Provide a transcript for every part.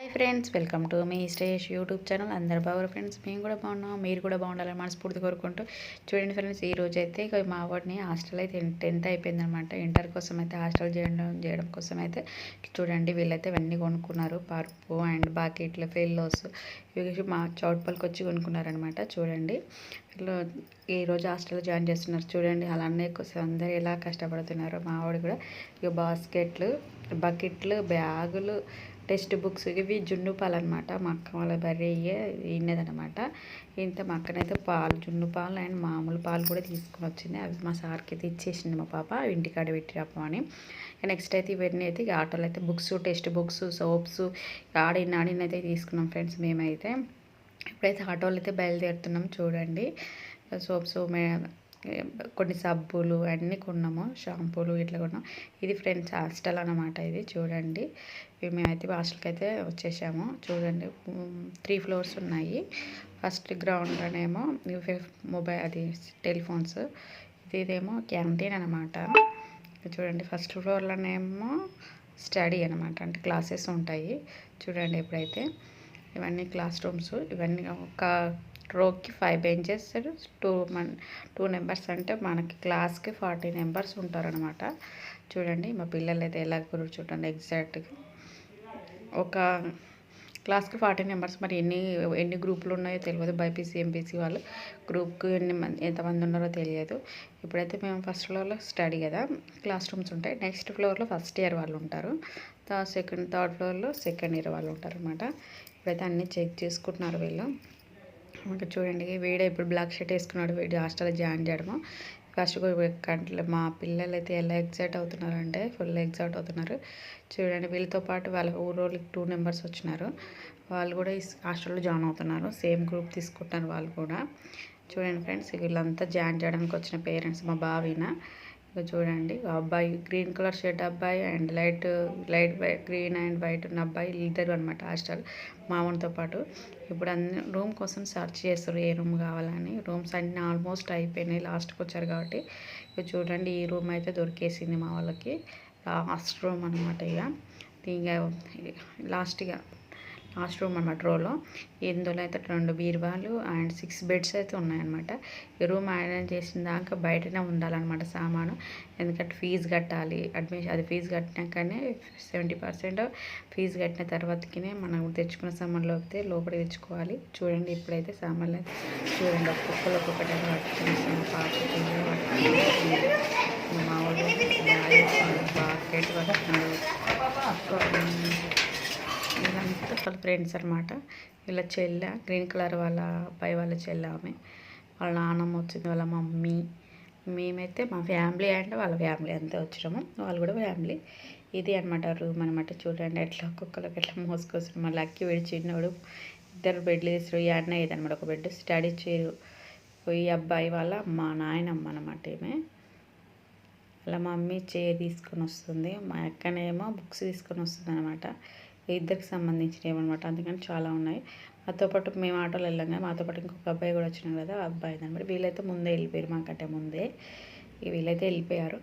Hi friends welcome to మీ స్టేష్ YouTube channel అందరు బాగురు ఫ్రెండ్స్ మేము కూడా బాగున్నాం. మీరు కూడా బాగుండాలని మనస్ఫూర్తి కోరుకుంటూ చూడండి ఫ్రెండ్స్ ఈ రోజు అయితే ఇక మా వాడిని హాస్టల్ అయితే టెన్త్ అయిపోయిందనమాట ఇంటర్ కోసం అయితే హాస్టల్ చేయడం చేయడం కోసం అయితే చూడండి వీళ్ళైతే ఇవన్నీ కొనుక్కున్నారు. పరుపు అండ్ బాకెట్లు ఫెల్లోస్ ఇవి మా చౌట్పల్లికి వచ్చి కొనుక్కున్నారనమాట చూడండి వీళ్ళు ఈరోజు హాస్టల్లో జాయిన్ చేస్తున్నారు. చూడండి అలా అన్నయ్య కోసం అందరు ఎలా కష్టపడుతున్నారు. మా వాడు కూడా ఇక బాస్కెట్లు బకెట్లు బ్యాగులు టెక్స్ట్ బుక్స్ ఇవి జున్ను పాలు అనమాట మా అక్క వాళ్ళ బర్రె ఇన్నదనమాట ఇంత మా అక్కనైతే పాలు జున్ను పాలు అండ్ మామూలు పాలు కూడా తీసుకుని వచ్చింది. అవి మా సార్కి అయితే ఇచ్చేసింది మా పాప. ఇంటికాడ పెట్టిరప్పు అని. నెక్స్ట్ అయితే ఇవన్నీ అయితే ఇక ఆటోలో అయితే బుక్స్ టెక్స్ట్ బుక్స్ సోప్స్ ఆడిన ఆడిన అయితే తీసుకున్నాం ఫ్రెండ్స్ మేమైతే. ఇప్పుడైతే ఆటోలు అయితే బయలుదేరుతున్నాం చూడండి. సోప్స్ మే కొన్ని సబ్బులు అన్నీ కొన్నాము షాంపూలు ఇట్లా కొన్నాం. ఇది ఫ్రెండ్స్ హాస్టల్ అనమాట ఇది చూడండి. మేమైతే హాస్టల్కి అయితే వచ్చేసాము. చూడండి త్రీ ఫ్లోర్స్ ఉన్నాయి. ఫస్ట్ గ్రౌండ్లోనేమో మొబైల్ అది టెలిఫోన్స్. ఇది ఇదేమో క్యాంటీన్ అనమాట చూడండి ఫస్ట్ ఫ్లోర్లోనేమో స్టడీ అనమాట అంటే క్లాసెస్ ఉంటాయి. చూడండి ఇప్పుడైతే ఇవన్నీ క్లాస్ రూమ్స్ ఇవన్నీ ఒక రోకి five benches two man two numbers అంటే మనకి క్లాస్కి ఫార్టీ నెంబర్స్ ఉంటారనమాట చూడండి మా పిల్లలు అయితే ఎలా కూర్చుంటాను ఎగ్జాక్ట్గా. ఒక క్లాస్కి ఫార్టీ నెంబర్స్ మరి ఎన్ని ఎన్ని గ్రూపులు ఉన్నాయో తెలియదు. బైపీసీ ఎంపీసీ వాళ్ళు గ్రూప్కి ఎన్ని మంది ఎంతమంది ఉన్నారో తెలియదు. ఇప్పుడైతే మేము ఫస్ట్ ఫ్లోర్లో స్టడీ కదా క్లాస్ రూమ్స్ ఉంటాయి. నెక్స్ట్ ఫ్లోర్లో ఫస్ట్ ఇయర్ వాళ్ళు ఉంటారు. సెకండ్ థర్డ్ ఫ్లోర్లో సెకండ్ ఇయర్ వాళ్ళు ఉంటారు అనమాట ఇప్పుడైతే అన్నీ చెక్ చేసుకుంటున్నారు వీళ్ళు. ఇంకా చూడండి వీడే ఇప్పుడు బ్లాక్ షర్ట్ వేసుకున్నాడు వీడు హాస్టల్లో జాయిన్ చేయడము. ఫస్ట్ కంట్లో మా పిల్లలు అయితే ఎలా ఎగ్జైట్ అవుతున్నారంటే ఫుల్ ఎగ్జైట్ అవుతున్నారు. చూడండి వీళ్ళతో పాటు వాళ్ళ ఊరోళ్ళకి టూ మెంబర్స్ వచ్చినారు. వాళ్ళు కూడా ఈ హాస్టల్లో జాయిన్ అవుతున్నారు. సేమ్ గ్రూప్ తీసుకుంటున్నారు వాళ్ళు కూడా. చూడండి ఫ్రెండ్స్ వీళ్ళంతా జాయిన్ చేయడానికి వచ్చిన పేరెంట్స్ మా బావిన. ఇక చూడండి అబ్బాయి గ్రీన్ కలర్ షర్ట్ అబ్బాయి and light light green and white ఉన్న అబ్బాయి ఇద్దరు అనమాట హాస్టల్ మామూలుతో పాటు. ఇప్పుడు అన్ని రూమ్ కోసం సెర్చ్ చేస్తారు ఏ రూమ్ కావాలని. రూమ్స్ అన్నీ ఆల్మోస్ట్ అయిపోయినాయి లాస్ట్కి వచ్చారు కాబట్టి. ఇక చూడండి ఈ రూమ్ అయితే దొరికేసింది మా వాళ్ళకి. లాస్ట్ రూమ్ అనమాట ఇక ఇక లాస్ట్గా లాస్ట్ అనమాట రోలో. ఇందులో అయితే రెండు బీరువాలు అండ్ సిక్స్ బెడ్స్ అయితే ఉన్నాయన్నమాట. ఈ రూమ్ ఆయన చేసిన దాకా బయటనే ఉండాలన్నమాట సామాను. ఎందుకంటే ఫీజు కట్టాలి. అడ్మిషన్ అది ఫీజు కట్టినాకనే సెవెంటీ పర్సెంట్ ఫీజు కట్టిన తర్వాతకినే మనం తెచ్చుకున్న సామాన్లు అయితే లోపల తెచ్చుకోవాలి. చూడండి ఇప్పుడైతే సామాన్లు చూడండి. ఒక్కొక్కరు ఒక్కొక్కటి పట్టుకుని మా వాళ్ళు బాగా పట్టుకున్నారు. ఇదంతా వాళ్ళ ఫ్రెండ్స్ అనమాట వీళ్ళ చెల్లె గ్రీన్ కలర్ వాళ్ళ అబ్బాయి వాళ్ళ చెల్లె ఆమె. వాళ్ళ నాన్నమ్మ వచ్చింది వాళ్ళ మమ్మీ. మేమైతే మా ఫ్యామిలీ అండ్ వాళ్ళ ఫ్యామిలీ అంతే వచ్చినాము. వాళ్ళు కూడా ఫ్యామిలీ. ఇది అనమాట రూమ్ అనమాట చూడండి ఎట్లా కుక్కలకి ఎట్లా మోసుకొచ్చిన మళ్ళీ అక్కి వీడి చిన్నోడు. ఇద్దరు బెడ్లు తీసారు ఈ అన్న అనమాట ఒక బెడ్ స్టడీ చేయరు ఈ అబ్బాయి వాళ్ళ మా నాయనమ్మ అనమాట ఏమే వాళ్ళ మమ్మీ చే తీసుకొని వస్తుంది. మా అక్కనేమో బుక్స్ తీసుకొని వస్తుంది అనమాట ఇద్దరికి సంబంధించినవి అనమాట అందుకని చాలా ఉన్నాయి. మాతో పాటు మేము ఆటోలో వెళ్ళాం కదా మాతో పాటు ఇంకొక అబ్బాయి కూడా వచ్చినాం కదా ఆ అబ్బాయి అనమాట వీళ్ళైతే ముందే వెళ్ళిపోయారు మాకంటే ముందే. వీళ్ళైతే వెళ్ళిపోయారు.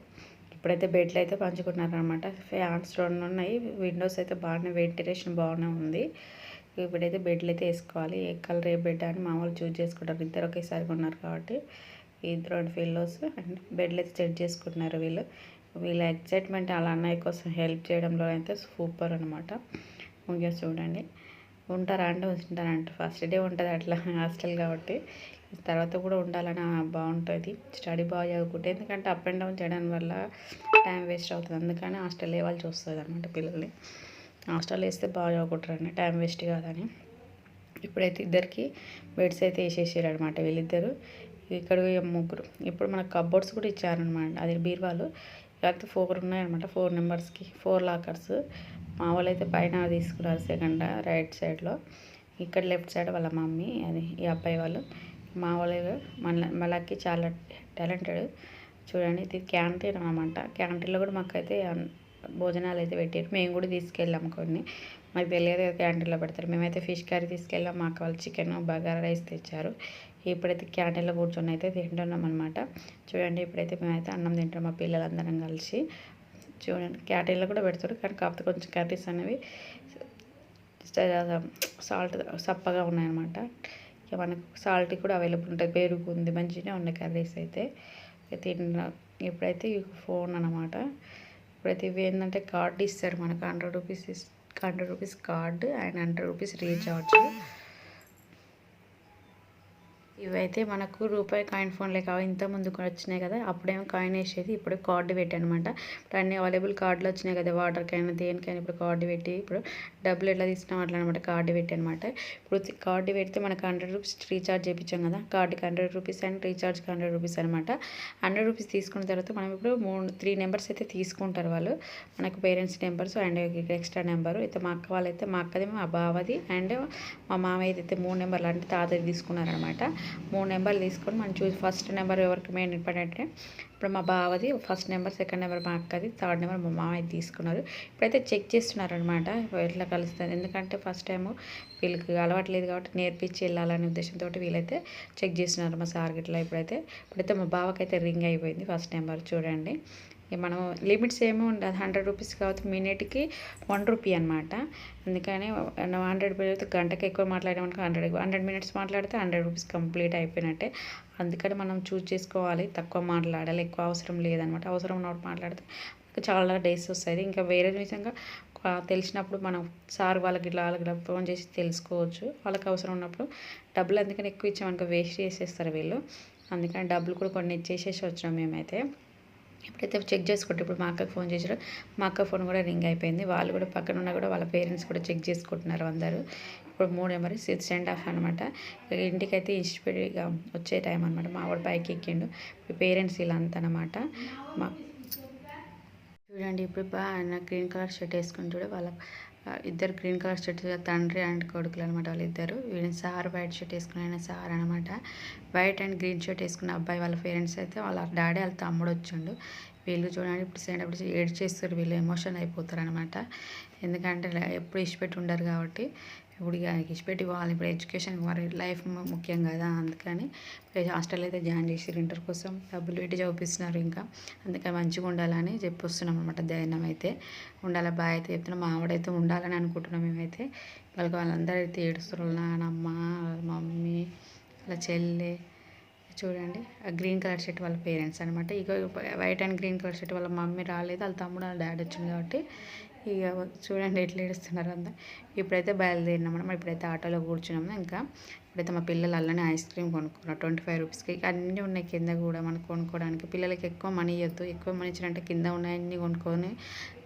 ఇప్పుడైతే బెడ్లు అయితే పంచుకుంటున్నారు అనమాట ఫ్యాన్స్ రెండు ఉన్నాయి విండోస్ అయితే బాగానే వెంటిలేషన్ బాగానే ఉంది. ఇప్పుడైతే బెడ్లు అయితే వేసుకోవాలి. ఏ కలర్ ఏ బెడ్ అని మామూలు చూజ్ చేసుకుంటారు. ఇద్దరు ఒకేసారి ఉన్నారు కాబట్టి ఇద్దరు రెండు ఫిల్లోస్ అండ్ బెడ్లు అయితే సెట్ చేసుకుంటున్నారు వీళ్ళు. వీళ్ళ ఎక్సైట్మెంట్ అలా అన్నయ్య కోసం హెల్ప్ చేయడంలో అయితే సూపర్ అనమాట ముగ్గురు చూడండి. ఉంటారా అంటే ఉంటారంట ఫస్ట్ డే ఉంటుంది అట్లా హాస్టల్ కాబట్టి. తర్వాత కూడా ఉండాలని బాగుంటుంది. స్టడీ బాగా చదువుకుంటే ఎందుకంటే అప్ అండ్ డౌన్ చేయడం వల్ల టైం వేస్ట్ అవుతుంది. అందుకని హాస్టల్ లేవాల్సి వస్తుంది అనమాట పిల్లల్ని. హాస్టల్ వేస్తే బాగా చదువుకుంటారని టైం వేస్ట్ కాదని. ఇప్పుడైతే ఇద్దరికి బెడ్స్ అయితే వేసేసారు అనమాట వీళ్ళిద్దరు. ఇక్కడ ముగ్గురు. ఇప్పుడు మనకు కబోర్డ్స్ కూడా ఇచ్చారనమాట అది బీర్వాలు. లేకపోతే ఫోర్ ఉన్నాయన్నమాట. ఫోర్ నెంబర్స్కి ఫోర్ లాకర్స్ మా వాళ్ళు అయితే పైన తీసుకున్నారు సెకండ్ రైట్ సైడ్లో. ఇక్కడ లెఫ్ట్ సైడ్ వాళ్ళ మమ్మీ అది ఈ అబ్బాయి వాళ్ళు. మా వాళ్ళు మన మళ్ళీ చాలా టాలెంటెడ్. చూడండి ఇది క్యాంటీన్ అనమాట క్యాంటీన్లో కూడా మాకైతే భోజనాలు అయితే పెట్టారు. మేము కూడా తీసుకెళ్ళాం కొన్ని. మాకు తెలియదు క్యాంటీన్లో పెడతారు. మేమైతే ఫిష్ కర్రీ తీసుకెళ్ళాం. మాకు వాళ్ళు చికెన్ బగారా రైస్ తెచ్చారు. ఇప్పుడైతే క్యాంటీన్లో కూర్చొని అయితే తింటున్నాం అనమాట చూడండి ఇప్పుడైతే మేమైతే అన్నం తింటాం మా పిల్లలందరం కలిసి. చూడండి. క్యాంటీన్లో కూడా పెడతారు. కానీ కాకపోతే కొంచెం కర్రీస్ అనేవి సాల్ట్ సప్పగా ఉన్నాయన్నమాట. ఇక మనకు సాల్ట్ కూడా అవైలబుల్ ఉంటుంది పెరుగు ఉంది మంచిగా ఉన్నాయి కర్రీస్ అయితే. తిన్న ఇప్పుడైతే ఫోన్ అనమాట ఇప్పుడైతే ఇవి ఏంటంటే కార్డు ఇస్తారు మనకు. Hundred rupees hundred rupees card and hundred rupees recharge. ఇవైతే మనకు రూపాయి కాయిన్ ఫోన్లే కావు. ఇంత ముందు వచ్చినాయి కదా అప్పుడేమో కాయిన్ వేసేది ఇప్పుడు కార్డు పెట్టి అనమాట ఇప్పుడు అన్ని అవైలబుల్ కార్డులు వచ్చినాయి కదా వాటర్కైనా దేనికైనా ఇప్పుడు కార్డు పెట్టి ఇప్పుడు డబ్బులు ఎట్లా తీసుకున్నాం అట్లా అనమాట కార్డు పెట్టి అనమాట ఇప్పుడు కార్డు పెడితే మనకు హండ్రెడ్ రూపీస్ రీఛార్జ్ చేయించాం కదా కార్డుకి హండ్రెడ్ రూపీస్ అండ్ రీఛార్జ్కి హండ్రెడ్ రూపీస్ అనమాట హండ్రెడ్ రూపీస్ తీసుకున్న తర్వాత మనం ఇప్పుడు మూడు త్రీ నెంబర్స్ అయితే తీసుకుంటారు వాళ్ళు. మనకు parents numbers and extra number. అయితే మా అక్క వాళ్ళైతే మా అక్కది మా బావది అండ్ మా మామయ్యది అయితే మూడు నెంబర్లు. అంటే తాతది తీసుకున్నారనమాట మూడు నెంబర్లు తీసుకొని మనం చూసి ఫస్ట్ నెంబర్ ఎవరికి మెయిన్ ఇంపార్టెంట్ ఇప్పుడు మా బావది ఫస్ట్ నెంబర్ సెకండ్ నెంబర్ మా అక్కది థర్డ్ నెంబర్ మా మామయ్య తీసుకున్నారు. ఇప్పుడైతే చెక్ చేస్తున్నారు అనమాట ఎట్లా కలుస్తుంది? ఎందుకంటే ఫస్ట్ టైం వీళ్ళకి అలవాట్లేదు కాబట్టి నేర్పించి వెళ్ళాలనే ఉద్దేశంతో వీళ్ళైతే చెక్ చేస్తున్నారు మా సార్ గిట్లా ఇప్పుడైతే. ఇప్పుడైతే మా బావకైతే రింగ్ అయిపోయింది ఫస్ట్ నెంబర్ చూడండి. మనం లిమిట్స్ ఏమీ ఉండదు. హండ్రెడ్ రూపీస్ కాబట్టి మినిట్కి వన్ రూపీ అనమాట అందుకని హండ్రెడ్ అయితే గంటకి ఎక్కువ మాట్లాడామనుకో హండ్రెడ్ హండ్రెడ్ మినిట్స్ మాట్లాడితే హండ్రెడ్ రూపీస్ కంప్లీట్ అయిపోయినట్టే. అందుకని మనం చూస్ చేసుకోవాలి. తక్కువ మాట్లాడాలి. ఎక్కువ అవసరం లేదనమాట అవసరం ఉన్నప్పుడు మాట్లాడితే చాలా డేస్ వస్తుంది ఇంకా వేరే విధంగా తెలిసినప్పుడు మనం సార్ వాళ్ళకి ఇట్లా వాళ్ళకి ఫోన్ చేసి తెలుసుకోవచ్చు. వాళ్ళకి అవసరం ఉన్నప్పుడు డబ్బులు అందుకని ఎక్కువ ఇచ్చామనుకో వేస్ట్ చేసేస్తారు వీళ్ళు. అందుకని డబ్బులు కూడా కొన్ని ఇచ్చేసేసి వచ్చినాం మేమైతే. ఎప్పుడైతే చెక్ చేసుకుంటే ఇప్పుడు మా అక్కకు ఫోన్ చేశారు మా అక్క ఫోన్ కూడా రింగ్ అయిపోయింది. వాళ్ళు కూడా పక్కన ఉన్న కూడా వాళ్ళ పేరెంట్స్ కూడా చెక్ చేసుకుంటున్నారు అందరూ. ఇప్పుడు మూడు నెంబర్ సిక్స్ అండ్ హాఫ్ అనమాట ఇంటికైతే ఇన్స్టిట్యూట్గా వచ్చే టైం అనమాట మా వాడు పైకి ఎక్కిండు. పేరెంట్స్ ఇలా అనమాట మా చూడండి ఇప్పుడు బాగా గ్రీన్ కలర్ షర్ట్ వేసుకుని చూడ వాళ్ళ ఇద్దరు గ్రీన్ కలర్ షర్ట్ తండ్రి అండ్ కొడుకులు అనమాట వాళ్ళిద్దరు. వీళ్ళని సార్ వైట్ షర్ట్ వేసుకుని ఆయన సార్ అనమాట వైట్ అండ్ గ్రీన్ షర్ట్ వేసుకున్న అబ్బాయి వాళ్ళ పేరెంట్స్ అయితే వాళ్ళ డాడీ వాళ్ళ తమ్ముడు వచ్చిండు. వీళ్ళు చూడండి ఇప్పుడు సైడ్ అప్పుడు ఏడ్ చేస్తారు వీళ్ళు ఎమోషన్ అయిపోతారు అనమాట ఎందుకంటే ఎప్పుడు ఇష్టపెట్టి ఉండరు కాబట్టి ఇప్పుడు ఇక ఇచ్చిపెట్టి వాళ్ళు ఇప్పుడు ఎడ్యుకేషన్ వారి లైఫ్ ముఖ్యం కదా అందుకని హాస్టల్ అయితే జాయిన్ చేసి ఇంటర్ కోసం. డబ్బులు పెట్టి చదివిస్తున్నారు ఇంకా. అందుకని మంచిగా ఉండాలని చెప్పొస్తున్నాం అనమాట ధైర్యం అయితే. ఉండాలి బాగా అయితే చెప్తున్నాం మా ఆవిడైతే ఉండాలని అనుకుంటున్నాం మేమైతే. వాళ్ళకి వాళ్ళందరూ అయితే ఏడుస్తున్నారు నాన్నమ్మ మమ్మీ వాళ్ళ చెల్లె. చూడండి ఆ గ్రీన్ కలర్ షర్ట్ వాళ్ళ పేరెంట్స్ అనమాట ఇక white and green colour shirt వాళ్ళ మమ్మీ రాలేదు వాళ్ళ తమ్ముడు వాళ్ళ డాడీ వచ్చింది కాబట్టి ఇక చూడండి ఎట్లా ఏడుస్తున్నారు అంతా ఇప్పుడైతే బయలుదేరినాం మనం ఇప్పుడైతే ఆటోలో కూర్చున్నాము ఇంకా ఇప్పుడైతే మా పిల్లలు అల్లనే ఐస్ క్రీమ్ కొనుక్కున్నారు. ట్వంటీ ఫైవ్ రూపీస్కి అన్నీ ఉన్నాయి కింద కూడా మనకు కొనుక్కోవడానికి. పిల్లలకి ఎక్కువ మనీ ఇవ్వద్దు ఎక్కువ మనీ ఇచ్చినట్టే కింద ఉన్నాయన్నీ కొనుక్కొని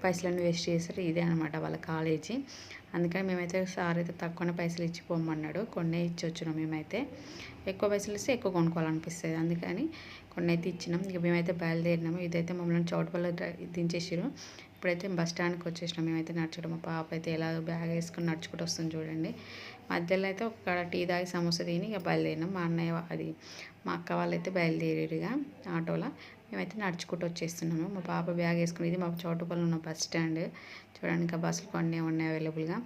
పైసలన్నీ వేస్ట్ చేస్తారు. ఇదే అనమాట వాళ్ళ కాలేజీ. అందుకని మేమైతే సార్ అయితే తక్కువనే పైసలు ఇచ్చి పోమన్నాడు కొన్ని ఇచ్చి వచ్చినాం మేమైతే. ఎక్కువ పైసలు ఇస్తే ఎక్కువ కొనుక్కోవాలనిపిస్తుంది. అందుకని కొన్ని అయితే ఇచ్చినాం. ఇక మేమైతే బయలుదేరినాము. ఇదైతే మమ్మల్ని చోటు చోటుపల్ల దించేసారు ఇప్పుడైతే బస్ స్టాండ్కి వచ్చేసినాం. మేమైతే నడచడం. మా పాప అయితే ఎలా బ్యాగ్ వేసుకొని నడుచుకుంటూ వస్తుంది చూడండి. మధ్యలో అయితే ఒక టీ తాగి సమోసా తిని ఇక బయలుదేరినాం. మా అన్నయ్య అది మా అక్క వాళ్ళైతే బయలుదేరిగా ఆటోలో. మేమైతే నడుచుకుంటూ వచ్చేస్తున్నాము. మా పాప బ్యాగ్ వేసుకుని ఇది మా చోటుపల్లి ఉన్న బస్ స్టాండ్. చూడండి ఇంకా బస్సులు కొన్ని ఉన్నాయి అవైలబుల్గా.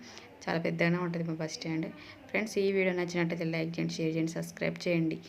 చాలా పెద్దగానే ఉంటుంది మా బస్ స్టాండ్. ఫ్రెండ్స్ ఈ వీడియో నచ్చినట్టయితే లైక్ చేయండి షేర్ చేయండి సబ్స్క్రైబ్ చేయండి.